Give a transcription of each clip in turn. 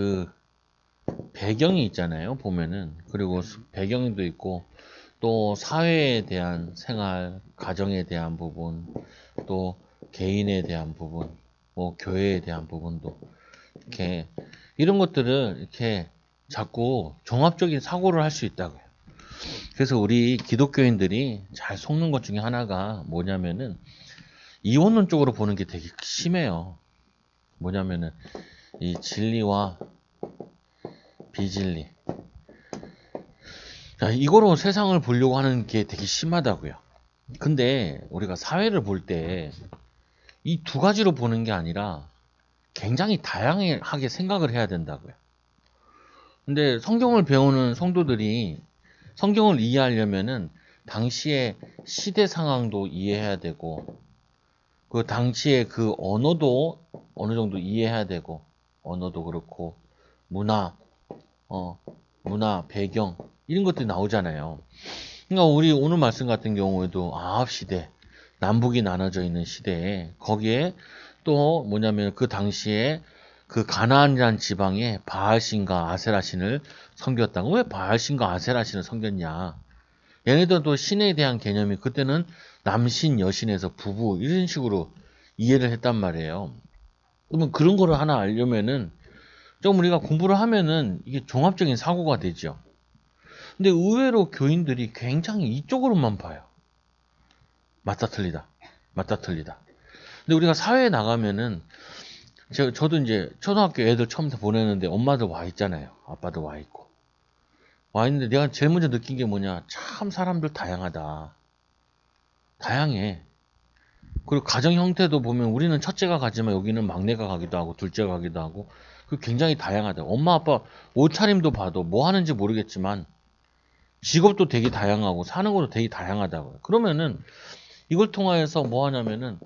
그 배경이 있잖아요. 보면은 그리고 수- 배경도 있고 또 사회에 대한 생활, 가정에 대한 부분, 또 개인에 대한 부분, 뭐 교회에 대한 부분도 이렇게 이런 것들을 이렇게 자꾸 종합적인 사고를 할 수 있다고요. 그래서 우리 기독교인들이 잘 속는 것 중에 하나가 뭐냐면은 이원론 쪽으로 보는 게 되게 심해요. 뭐냐면은 이 진리와 비진리. 자, 이거로 세상을 보려고 하는 게 되게 심하다고요. 근데 우리가 사회를 볼 때 이 두 가지로 보는 게 아니라 굉장히 다양하게 생각을 해야 된다고요. 근데 성경을 배우는 성도들이 성경을 이해하려면은 당시의 시대 상황도 이해해야 되고 그 당시의 그 언어도 어느 정도 이해해야 되고 언어도 그렇고 문화 어 문화 배경 이런 것들이 나오잖아요. 그러니까 우리 오늘 말씀 같은 경우에도 아합 시대 남북이 나눠져 있는 시대에 거기에 또 뭐냐면 그 당시에 그 가나안이라는 지방에 바알신과 아세라신을 섬겼다고 왜 바알신과 아세라신을 섬겼냐? 얘네들도 신에 대한 개념이 그때는 남신 여신에서 부부 이런 식으로 이해를 했단 말이에요. 그러면 그런 거를 하나 알려면은 좀 우리가 공부를 하면은 이게 종합적인 사고가 되죠. 근데 의외로 교인들이 굉장히 이쪽으로만 봐요. 맞다 틀리다. 맞다 틀리다. 근데 우리가 사회에 나가면은 저, 저도 이제 초등학교 애들 처음부터 보내는데 엄마도 와 있잖아요. 아빠도 와 있고. 와 있는데 내가 제일 먼저 느낀 게 뭐냐. 참 사람들 다양하다. 다양해. 그리고 가정 형태도 보면 우리는 첫째가 가지만 여기는 막내가 가기도 하고 둘째가 가기도 하고 그 굉장히 다양하다. 엄마 아빠 옷차림도 봐도 뭐 하는지 모르겠지만 직업도 되게 다양하고 사는 것도 되게 다양하다고요. 그러면은 이걸 통하여서 뭐 하냐면은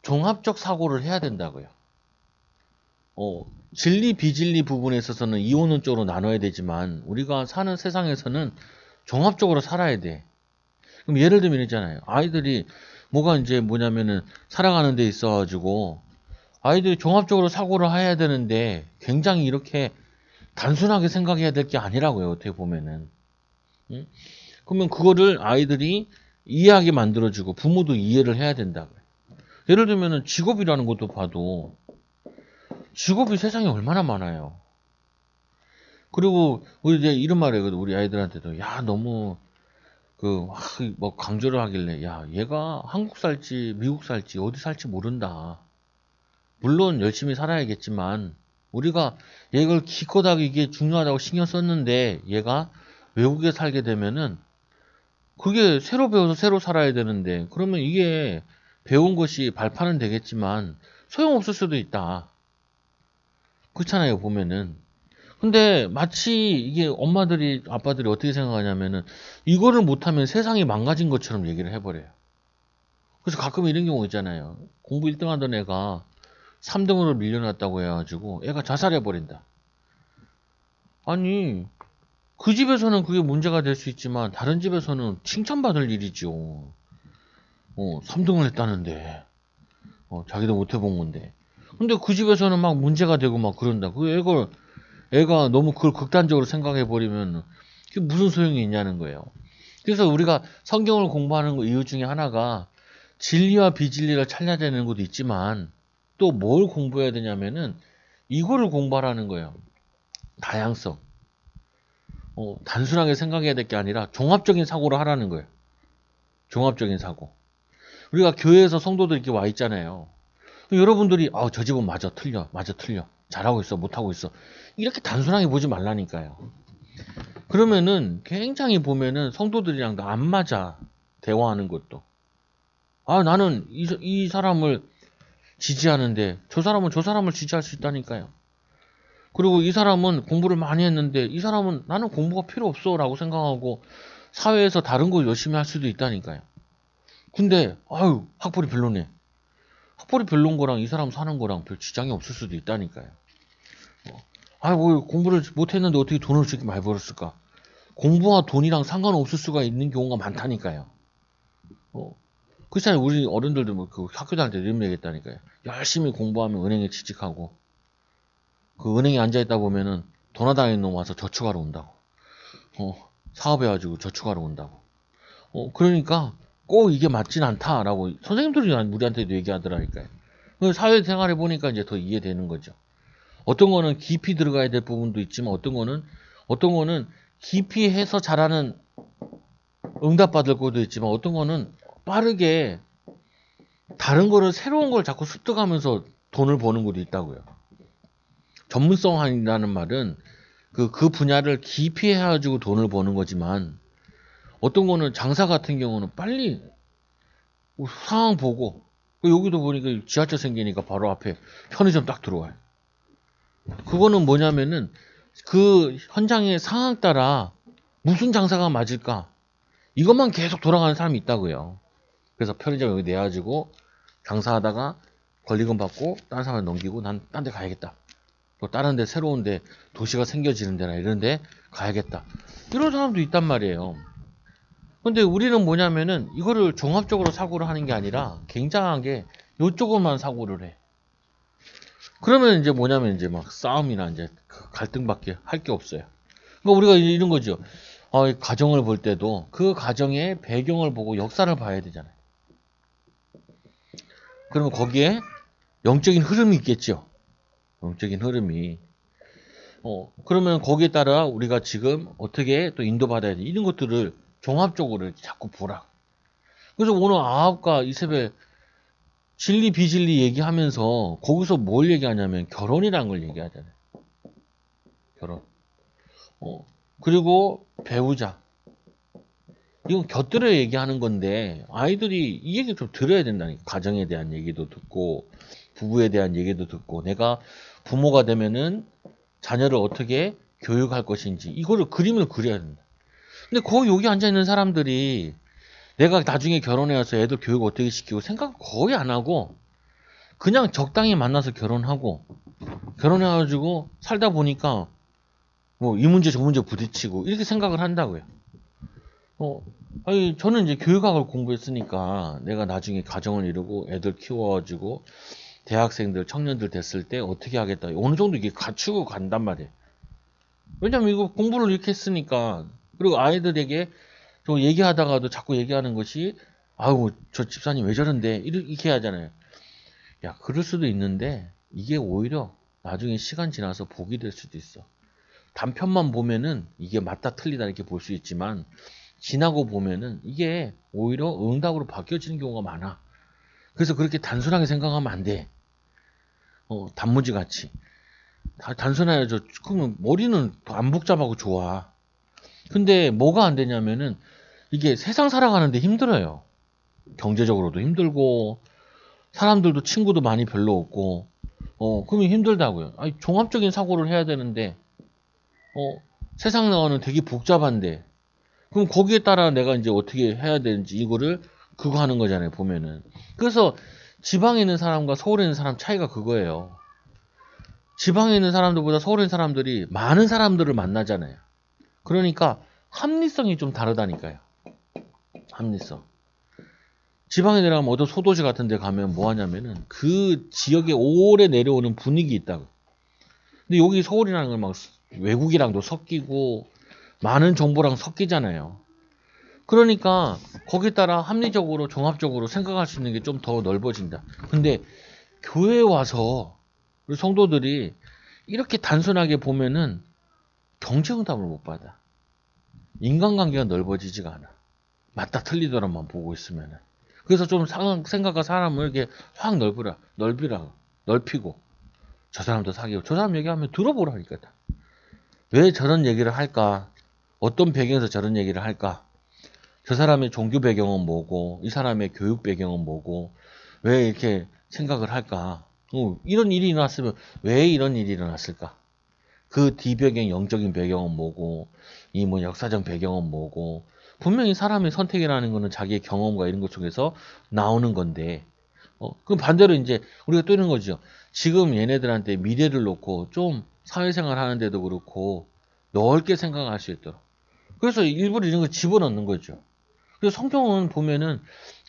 종합적 사고를 해야 된다고요. 어, 진리 비진리 부분에 있어서는 이혼은 쪽으로 나눠야 되지만 우리가 사는 세상에서는 종합적으로 살아야 돼. 그럼 예를 들면 있잖아요. 아이들이 뭐가 이제 뭐냐면은 살아가는 데 있어 가지고 아이들이 종합적으로 사고를 해야 되는데 굉장히 이렇게 단순하게 생각해야 될 게 아니라고요. 어떻게 보면은. 응? 그러면 그거를 아이들이 이해하게 만들어주고 부모도 이해를 해야 된다고요. 예를 들면은 직업이라는 것도 봐도 직업이 세상에 얼마나 많아요. 그리고 우리 이제 이런 말 해거든 우리 아이들한테도 야 너무 그 뭐 강조를 하길래 야 얘가 한국 살지 미국 살지 어디 살지 모른다. 물론 열심히 살아야겠지만 우리가 얘를 기껏하게 이게 중요하다고 신경 썼는데 얘가 외국에 살게 되면은 그게 새로 배워서 새로 살아야 되는데 그러면 이게 배운 것이 발판은 되겠지만 소용없을 수도 있다. 그렇잖아요, 보면은. 근데 마치 이게 엄마들이, 아빠들이 어떻게 생각하냐면은 이거를 못하면 세상이 망가진 것처럼 얘기를 해버려요. 그래서 가끔 이런 경우 있잖아요. 공부 1등 하던 애가 3등으로 밀려났다고 해가지고 애가 자살해버린다. 아니, 그 집에서는 그게 문제가 될 수 있지만 다른 집에서는 칭찬받을 일이죠. 어, 3등을 했다는데. 어, 자기도 못 해본 건데. 근데 그 집에서는 막 문제가 되고 막 그런다. 그 애가, 애가 너무 그걸 극단적으로 생각해 버리면 그게 무슨 소용이 있냐는 거예요. 그래서 우리가 성경을 공부하는 거 이유 중에 하나가 진리와 비진리를 찾아야 되는 것도 있지만 또 뭘 공부해야 되냐면은 이거를 공부하라는 거예요. 다양성. 어, 단순하게 생각해야 될 게 아니라 종합적인 사고를 하라는 거예요. 종합적인 사고. 우리가 교회에서 성도들 이렇게 와 있잖아요. 여러분들이 아, 저 집은 맞아 틀려 맞아 틀려 잘하고 있어 못하고 있어 이렇게 단순하게 보지 말라니까요. 그러면은 굉장히 보면은 성도들이랑도 안 맞아 대화하는 것도 아 나는 이, 이 사람을 지지하는데 저 사람은 저 사람을 지지할 수 있다니까요. 그리고 이 사람은 공부를 많이 했는데 이 사람은 나는 공부가 필요 없어라고 생각하고 사회에서 다른 거 열심히 할 수도 있다니까요. 근데 아유 학벌이 별로네. 학벌이 별론 거랑 이 사람 사는 거랑 별 지장이 없을 수도 있다니까요. 어. 아, 뭐 공부를 못했는데 어떻게 돈을 저렇게 많이 벌었을까? 공부와 돈이랑 상관없을 수가 있는 경우가 많다니까요. 어. 그렇잖아요. 우리 어른들도 뭐 그 학교 다닐 때 이런 얘기 했다니까요. 열심히 공부하면 은행에 취직하고, 그 은행에 앉아 있다 보면은 도나다니는 놈 와서 저축하러 온다고. 어, 사업해가지고 저축하러 온다고. 어, 그러니까 꼭 이게 맞진 않다라고 선생님들이 우리한테도 얘기하더라니까요. 그 사회생활해 보니까 이제 더 이해되는 거죠. 어떤 거는 깊이 들어가야 될 부분도 있지만 어떤 거는 어떤 거는 깊이 해서 잘하는 응답받을 것도 있지만 어떤 거는 빠르게 다른 거를 새로운 걸 자꾸 습득하면서 돈을 버는 것도 있다고요. 전문성이라는 말은 그, 그 분야를 깊이 해가지고 돈을 버는 거지만 어떤 거는 장사 같은 경우는 빨리 상황 보고 여기도 보니까 지하철 생기니까 바로 앞에 편의점 딱 들어와요. 그거는 뭐냐면은 그 현장의 상황 따라 무슨 장사가 맞을까 이것만 계속 돌아가는 사람이 있다고요. 그래서 편의점 여기 내가지고 장사하다가 권리금 받고 다른 사람한테 넘기고 난 딴 데 가야겠다. 또 다른 데 새로운 데 도시가 생겨지는 데나 이런 데 가야겠다. 이런 사람도 있단 말이에요. 근데 우리는 뭐냐면은 이거를 종합적으로 사고를 하는 게 아니라 굉장하게 요쪽으로만 사고를 해. 그러면 이제 뭐냐면 이제 막 싸움이나 이제 그 갈등밖에 할 게 없어요. 그러니까 우리가 이런 거죠. 어, 이 가정을 볼 때도 그 가정의 배경을 보고 역사를 봐야 되잖아요. 그러면 거기에 영적인 흐름이 있겠죠. 영적인 흐름이. 어, 그러면 거기에 따라 우리가 지금 어떻게 또 인도받아야 돼. 이런 것들을 종합적으로 자꾸 보라. 그래서 오늘 아합과 이세벨 진리 비진리 얘기하면서 거기서 뭘 얘기하냐면 결혼이라는 걸 얘기하잖아요. 결혼. 어, 그리고 배우자. 이건 곁들여 얘기하는 건데 아이들이 이 얘기 좀 들어야 된다니까. 가정에 대한 얘기도 듣고 부부에 대한 얘기도 듣고 내가 부모가 되면은 자녀를 어떻게 교육할 것인지 이거를 그림을 그려야 된다. 근데 거기 여기 앉아 있는 사람들이 내가 나중에 결혼해 와서 애들 교육 어떻게 시키고 생각 거의 안 하고 그냥 적당히 만나서 결혼하고 결혼해 가지고 살다 보니까 뭐 이 문제 저 문제 부딪히고 이렇게 생각을 한다고요. 어, 아니 저는 이제 교육학을 공부했으니까 내가 나중에 가정을 이루고 애들 키워가지고 대학생들 청년들 됐을 때 어떻게 하겠다 어느 정도 이게 갖추고 간단 말이에요. 왜냐면 이거 공부를 이렇게 했으니까 그리고 아이들에게 저 얘기하다가도 자꾸 얘기하는 것이 아우 저 집사님 왜 저런데 이렇게 하잖아요. 야 그럴 수도 있는데 이게 오히려 나중에 시간 지나서 복이 될 수도 있어. 단편만 보면은 이게 맞다 틀리다 이렇게 볼 수 있지만 지나고 보면은 이게 오히려 응답으로 바뀌어지는 경우가 많아. 그래서 그렇게 단순하게 생각하면 안 돼. 어, 단무지 같이. 다 단순하게 저 그러면 머리는 더 안 복잡하고 좋아. 근데 뭐가 안 되냐면은 이게 세상 살아가는데 힘들어요. 경제적으로도 힘들고 사람들도 친구도 많이 별로 없고 어 그러면 힘들다고요. 아니 종합적인 사고를 해야 되는데 어 세상 나가는 되게 복잡한데 그럼 거기에 따라 내가 이제 어떻게 해야 되는지 이거를 그거 하는 거잖아요 보면은 그래서 지방에 있는 사람과 서울에 있는 사람 차이가 그거예요. 지방에 있는 사람들보다 서울에 있는 사람들이 많은 사람들을 만나잖아요. 그러니까 합리성이 좀 다르다니까요. 합리성. 지방에 내려가면 어떤 소도시 같은 데 가면 뭐 하냐면은 그 지역에 오래 내려오는 분위기 있다고. 근데 여기 서울이라는 건 막 외국이랑도 섞이고 많은 정보랑 섞이잖아요. 그러니까 거기에 따라 합리적으로 종합적으로 생각할 수 있는 게 좀 더 넓어진다. 근데 교회에 와서 우리 성도들이 이렇게 단순하게 보면은 경제응답을 못 받아. 인간관계가 넓어지지가 않아. 맞다 틀리더라만 보고 있으면은. 그래서 좀 생각과 사람을 이렇게 확 넓으라, 넓이라, 넓히고, 저 사람도 사귀고, 저 사람 얘기하면 들어보라니까. 다. 왜 저런 얘기를 할까? 어떤 배경에서 저런 얘기를 할까? 저 사람의 종교 배경은 뭐고, 이 사람의 교육 배경은 뭐고, 왜 이렇게 생각을 할까? 어, 이런 일이 일어났으면 왜 이런 일이 일어났을까? 그 뒤배경, 영적인 배경은 뭐고, 이 뭐 역사적 배경은 뭐고, 분명히 사람의 선택이라는 거는 자기의 경험과 이런 것 중에서 나오는 건데, 어, 그럼 반대로 이제 우리가 또 이런 거죠. 지금 얘네들한테 미래를 놓고 좀 사회생활 하는데도 그렇고 넓게 생각할 수 있도록. 그래서 일부러 이런 걸 집어넣는 거죠. 그래서 성경은 보면은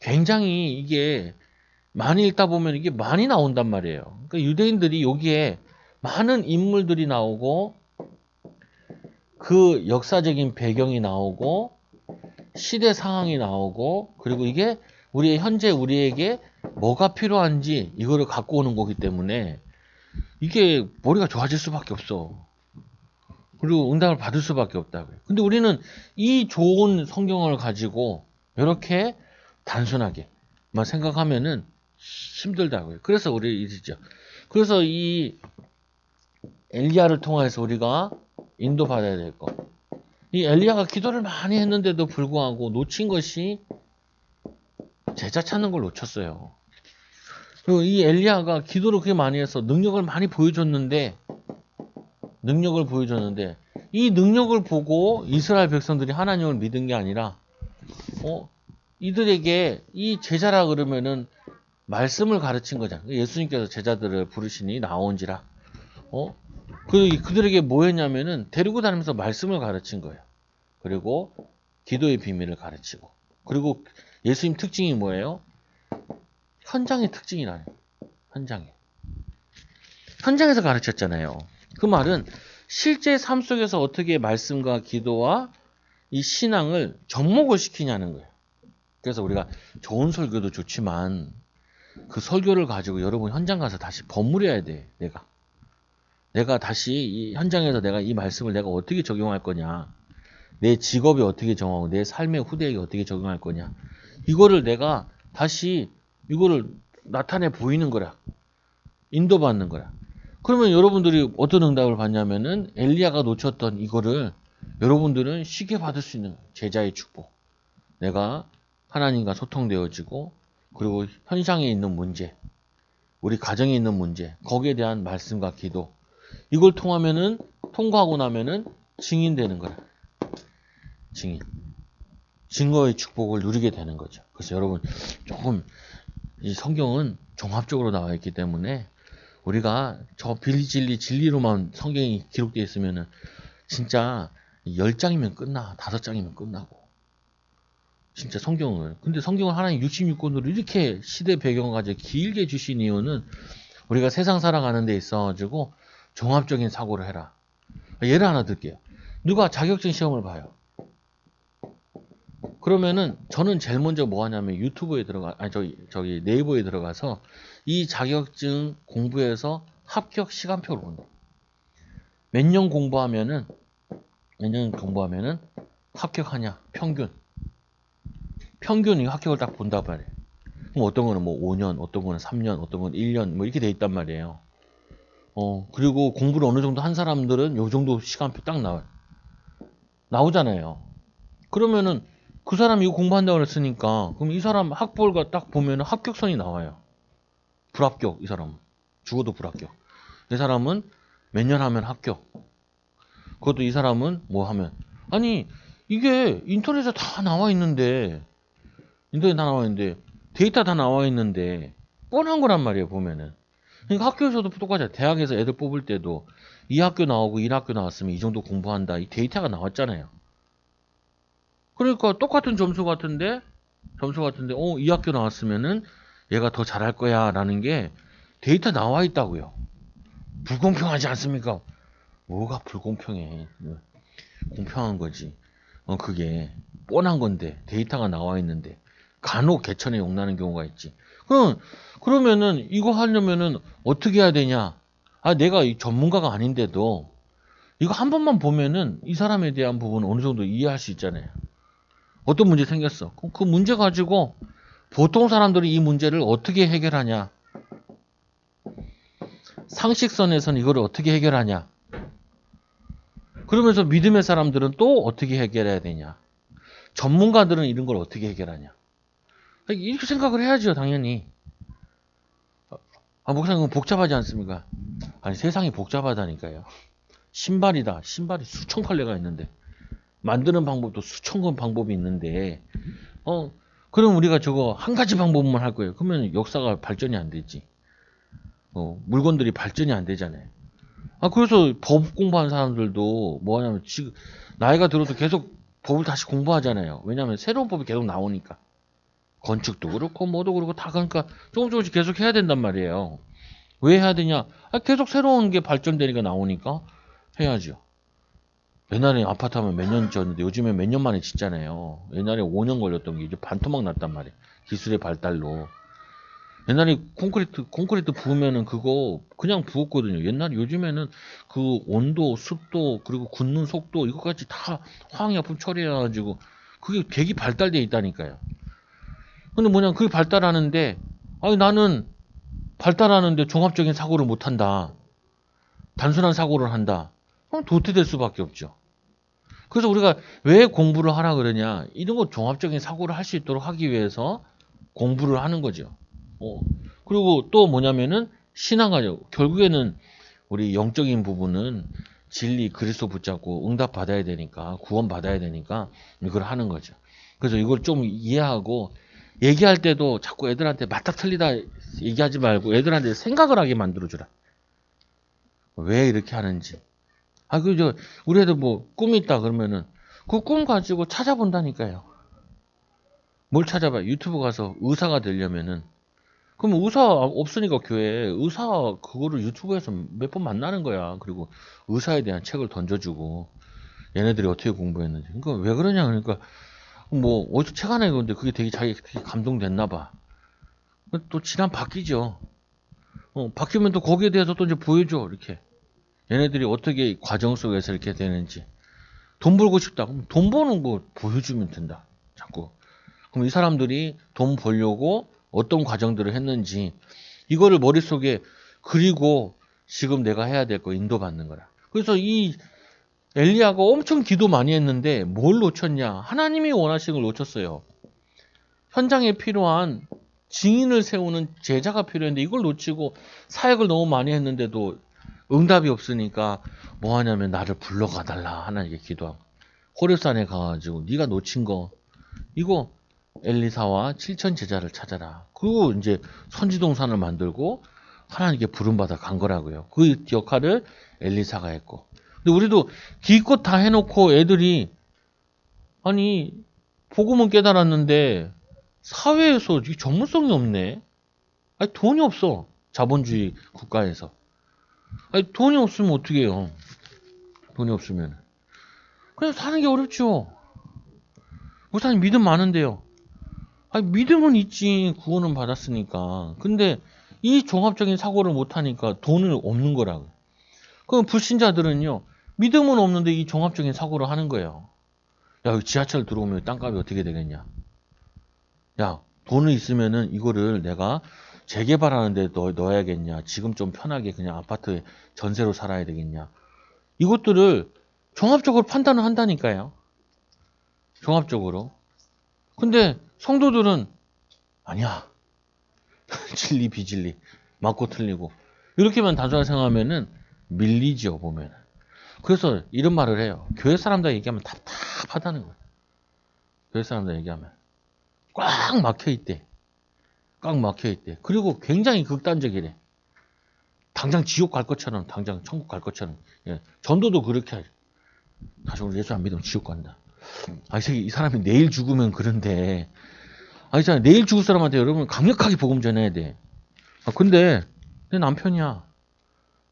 굉장히 이게 많이 읽다 보면 이게 많이 나온단 말이에요. 그러니까 유대인들이 여기에 많은 인물들이 나오고 그 역사적인 배경이 나오고 시대 상황이 나오고 그리고 이게 우리의 현재 우리에게 뭐가 필요한지 이거를 갖고 오는 거기 때문에 이게 머리가 좋아질 수밖에 없어. 그리고 응답을 받을 수밖에 없다고요. 근데 우리는 이 좋은 성경을 가지고 이렇게 단순하게만 생각하면은 힘들다고요. 그래서 우리 이러죠. 그래서 이 엘리야를 통해서 우리가 인도받아야 될 것. 이 엘리야가 기도를 많이 했는데도 불구하고 놓친 것이 제자 찾는 걸 놓쳤어요. 그리고 이 엘리야가 기도를 그렇게 많이 해서 능력을 많이 보여줬는데 능력을 보여줬는데 이 능력을 보고 이스라엘 백성들이 하나님을 믿은 게 아니라 어 이들에게 이 제자라 그러면은 말씀을 가르친 거잖아. 예수님께서 제자들을 부르시니 나온지라. 어? 그 그들에게 뭐 했냐면은 데리고 다니면서 말씀을 가르친 거예요. 그리고 기도의 비밀을 가르치고. 그리고 예수님 특징이 뭐예요? 현장의 특징이 나요. 현장에. 현장에서 가르쳤잖아요. 그 말은 실제 삶 속에서 어떻게 말씀과 기도와 이 신앙을 접목을 시키냐는 거예요. 그래서 우리가 좋은 설교도 좋지만 그 설교를 가지고 여러분 현장 가서 다시 버무려야 돼, 내가. 내가 다시 이 현장에서 내가 이 말씀을 내가 어떻게 적용할 거냐. 내 직업에 어떻게 정하고 내 삶의 후대에게 어떻게 적용할 거냐. 이거를 내가 다시 이거를 나타내 보이는 거라. 인도받는 거라. 그러면 여러분들이 어떤 응답을 받냐면은 엘리야가 놓쳤던 이거를 여러분들은 쉽게 받을 수 있는. 제자의 축복. 내가 하나님과 소통되어지고 그리고 현장에 있는 문제, 우리 가정에 있는 문제, 거기에 대한 말씀과 기도 이걸 통하면은 통과하고 나면은 증인되는 거라. 증인. 증거의 축복을 누리게 되는 거죠. 그래서 여러분 조금 이 성경은 종합적으로 나와 있기 때문에 우리가 저 빌리진리 진리로만 성경이 기록되어 있으면은 진짜 10장이면 끝나. 5장이면 끝나고. 진짜 성경을. 근데 성경을 하나님 66권으로 이렇게 시대 배경을 가지고 길게 주신 이유는 우리가 세상 살아가는 데 있어가지고 종합적인 사고를 해라. 예를 하나 들게요. 누가 자격증 시험을 봐요. 그러면은 저는 제일 먼저 뭐 하냐면 유튜브에 들어가 아니 저기 저기 네이버에 들어가서 이 자격증 공부해서 합격 시간표를 본다. 몇 년 공부하면은 몇 년 공부하면은 합격하냐 평균 평균 이 합격을 딱 본단 말이에요. 그럼 어떤 거는 뭐 5년, 어떤 거는 3년, 어떤 거는 1년 뭐 이렇게 돼 있단 말이에요. 어 그리고 공부를 어느 정도 한 사람들은 요 정도 시간표 딱 나와요. 나오잖아요. 그러면은 그 사람이 이거 공부한다고 그랬으니까 그럼 이 사람 학벌과 딱 보면 합격선이 나와요. 불합격 이 사람은 죽어도 불합격. 이 사람은 몇 년 하면 합격. 그것도 이 사람은 뭐 하면 아니 이게 인터넷에 다 나와 있는데 인터넷 다 나와 있는데 데이터 다 나와 있는데 뻔한 거란 말이에요 보면은. 그러니까 학교에서도 똑같아요. 대학에서 애들 뽑을 때도 이 학교 나오고 이 학교 나왔으면 이 정도 공부한다. 이 데이터가 나왔잖아요. 그러니까 똑같은 점수 같은데 점수 같은데 어 이 학교 나왔으면은 얘가 더 잘할 거야 라는 게 데이터 나와 있다고요. 불공평하지 않습니까? 뭐가 불공평해? 공평한 거지. 어 그게 뻔한 건데 데이터가 나와 있는데 간혹 개천에 용나는 경우가 있지. 그럼 그러면은 이거 하려면은 어떻게 해야 되냐? 아 내가 이 전문가가 아닌데도 이거 한 번만 보면은 이 사람에 대한 부분은 어느 정도 이해할 수 있잖아요. 어떤 문제 생겼어. 그 문제 가지고 보통 사람들이 이 문제를 어떻게 해결하냐? 상식선에서는 이걸 어떻게 해결하냐? 그러면서 믿음의 사람들은 또 어떻게 해결해야 되냐? 전문가들은 이런 걸 어떻게 해결하냐? 이렇게 생각을 해야죠, 당연히. 아, 목사님, 복잡하지 않습니까? 아니, 세상이 복잡하다니까요. 신발이다. 신발이 수천 컬레가 있는데. 만드는 방법도 수천 건 방법이 있는데, 어, 그럼 우리가 저거 한 가지 방법만 할 거예요. 그러면 역사가 발전이 안 되지. 어, 물건들이 발전이 안 되잖아요. 아, 그래서 법 공부하는 사람들도 뭐 하냐면 지금 나이가 들어도 계속 법을 다시 공부하잖아요. 왜냐하면 새로운 법이 계속 나오니까. 건축도 그렇고 뭐도 그렇고 다 그러니까 조금 조금씩 계속 해야 된단 말이에요. 왜 해야 되냐? 아, 계속 새로운 게 발전되니까 나오니까 해야죠. 옛날에 아파트 하면 몇년 지었는데 요즘에 몇 년 만에 짓잖아요. 옛날에 5년 걸렸던 게 이제 반토막 났단 말이에요. 기술의 발달로. 옛날에 콘크리트 콘크리트 부으면은 그거 그냥 부었거든요. 옛날 요즘에는 그 온도, 습도 그리고 굳는 속도 이거까지 다 화학약품 처리해가지고 그게 되게 발달돼 있다니까요. 근데 뭐냐 그게 발달하는데 아니 나는 발달하는데 종합적인 사고를 못 한다. 단순한 사고를 한다. 그럼 도태될 수밖에 없죠. 그래서 우리가 왜 공부를 하라 그러냐? 이런 거 종합적인 사고를 할 수 있도록 하기 위해서 공부를 하는 거죠. 어. 그리고 또 뭐냐면은 신앙가죠. 결국에는 우리 영적인 부분은 진리 그리스도 붙잡고 응답 받아야 되니까 구원 받아야 되니까 이걸 하는 거죠. 그래서 이걸 좀 이해하고 얘기할 때도 자꾸 애들한테 맞다 틀리다 얘기하지 말고 애들한테 생각을 하게 만들어 주라. 왜 이렇게 하는지. 아, 그, 저, 우리 애들 뭐, 꿈이 있다 그러면은, 그 꿈 가지고 찾아본다니까요. 뭘 찾아봐요? 유튜브 가서 의사가 되려면은, 그럼 의사 없으니까 교회에 의사 그거를 유튜브에서 몇 번 만나는 거야. 그리고 의사에 대한 책을 던져주고, 얘네들이 어떻게 공부했는지. 그러니까 왜 그러냐, 그러니까, 뭐, 어디서 책 하나 읽었는데 그게 되게 자기 되게 감동됐나 봐. 또 지난 바뀌죠. 어, 바뀌면 또 거기에 대해서 또 이제 보여줘, 이렇게. 얘네들이 어떻게 이 과정 속에서 이렇게 되는지. 돈 벌고 싶다. 그럼 돈 버는 거 보여주면 된다. 자꾸. 그럼 이 사람들이 돈 벌려고 어떤 과정들을 했는지, 이거를 머릿속에 그리고 지금 내가 해야 될 거 인도받는 거라. 그래서 이 엘리야가 엄청 기도 많이 했는데 뭘 놓쳤냐? 하나님이 원하시는 걸 놓쳤어요. 현장에 필요한 증인을 세우는 제자가 필요했는데 이걸 놓치고 사역을 너무 많이 했는데도 응답이 없으니까 뭐 하냐면 나를 불러가 달라 하나님께 기도하고 호렙산에 가가지고 네가 놓친 거 이거 엘리사와 칠천 제자를 찾아라. 그리고 이제 선지동산을 만들고 하나님께 부름받아 간 거라고요. 그 역할을 엘리사가 했고. 근데 우리도 기껏 다 해놓고 애들이 아니 복음은 깨달았는데 사회에서 이 전문성이 없네. 아니 돈이 없어 자본주의 국가에서. 아니 돈이 없으면 어떻게 해요? 돈이 없으면 그냥 사는 게 어렵죠. 우선 믿음 많은데요. 아니 믿음은 있지 구원은 받았으니까. 근데 이 종합적인 사고를 못 하니까 돈은 없는 거라고. 그럼 불신자들은요 믿음은 없는데 이 종합적인 사고를 하는 거예요. 야 지하철 들어오면 땅값이 어떻게 되겠냐? 야 돈을 있으면은 이거를 내가 재개발하는데 넣, 넣어야겠냐? 지금 좀 편하게 그냥 아파트에 전세로 살아야 되겠냐? 이것들을 종합적으로 판단을 한다니까요. 종합적으로. 근데 성도들은 아니야. 진리 비진리 맞고 틀리고 이렇게만 단순하게 생각하면은 밀리죠 보면. 그래서 이런 말을 해요. 교회 사람들 얘기하면 답답하다는 거예요. 교회 사람들 얘기하면 꽉 막혀 있대. 꽉 막혀 있대. 그리고 굉장히 극단적이래. 당장 지옥 갈 것처럼, 당장 천국 갈 것처럼. 예. 전도도 그렇게 하죠. 다시 우리 예수 안 믿으면 지옥 간다. 아, 이, 이 사람이 내일 죽으면 그런데, 아, 있잖아. 내일 죽을 사람한테 여러분 강력하게 복음 전해야 돼. 아, 근데, 내 남편이야.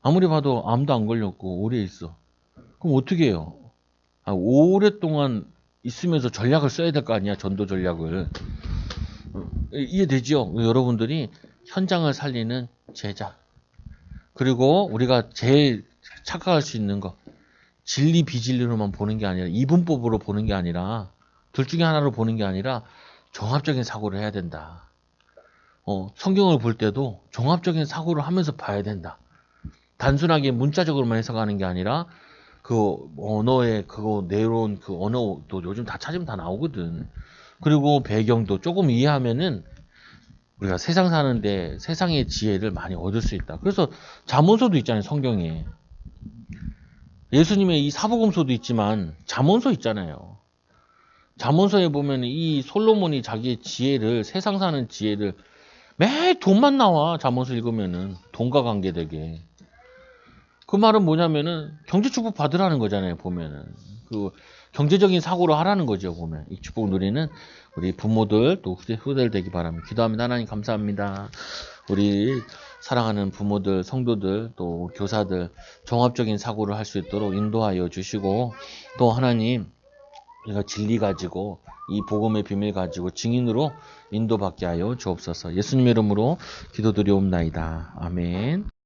아무리 봐도 암도 안 걸렸고, 오래 있어. 그럼 어떻게 해요? 아, 오랫동안 있으면서 전략을 써야 될 거 아니야, 전도 전략을. 어, 이해되죠? 여러분들이 현장을 살리는 제자. 그리고 우리가 제일 착각할 수 있는 거. 진리 비진리로만 보는 게 아니라 이분법으로 보는 게 아니라 둘 중에 하나로 보는 게 아니라 종합적인 사고를 해야 된다. 어, 성경을 볼 때도 종합적인 사고를 하면서 봐야 된다. 단순하게 문자적으로만 해석하는 게 아니라 그 언어의 그거 내려온 그 언어도 요즘 다 찾으면 다 나오거든. 그리고 배경도 조금 이해하면은 우리가 세상 사는데 세상의 지혜를 많이 얻을 수 있다. 그래서 잠언서도 있잖아요, 성경에. 예수님의 이 사복음서도 있지만 잠언서 있잖아요. 잠언서에 보면 이 솔로몬이 자기의 지혜를 세상 사는 지혜를 매 돈만 나와 잠언서 읽으면은 돈과 관계되게 그 말은 뭐냐면은 경제 축복 받으라는 거잖아요 보면은 그 경제적인 사고로 하라는 거죠 보면 이 축복 누리는 우리 부모들 또 후대 후대들 되기 바랍니다 기도합니다 하나님 감사합니다 우리 사랑하는 부모들, 성도들, 또 교사들 종합적인 사고를 할 수 있도록 인도하여 주시고 또 하나님 우리가 진리 가지고 이 복음의 비밀 가지고 증인으로 인도받게 하여 주옵소서. 예수님 이름으로 기도드리옵나이다. 아멘.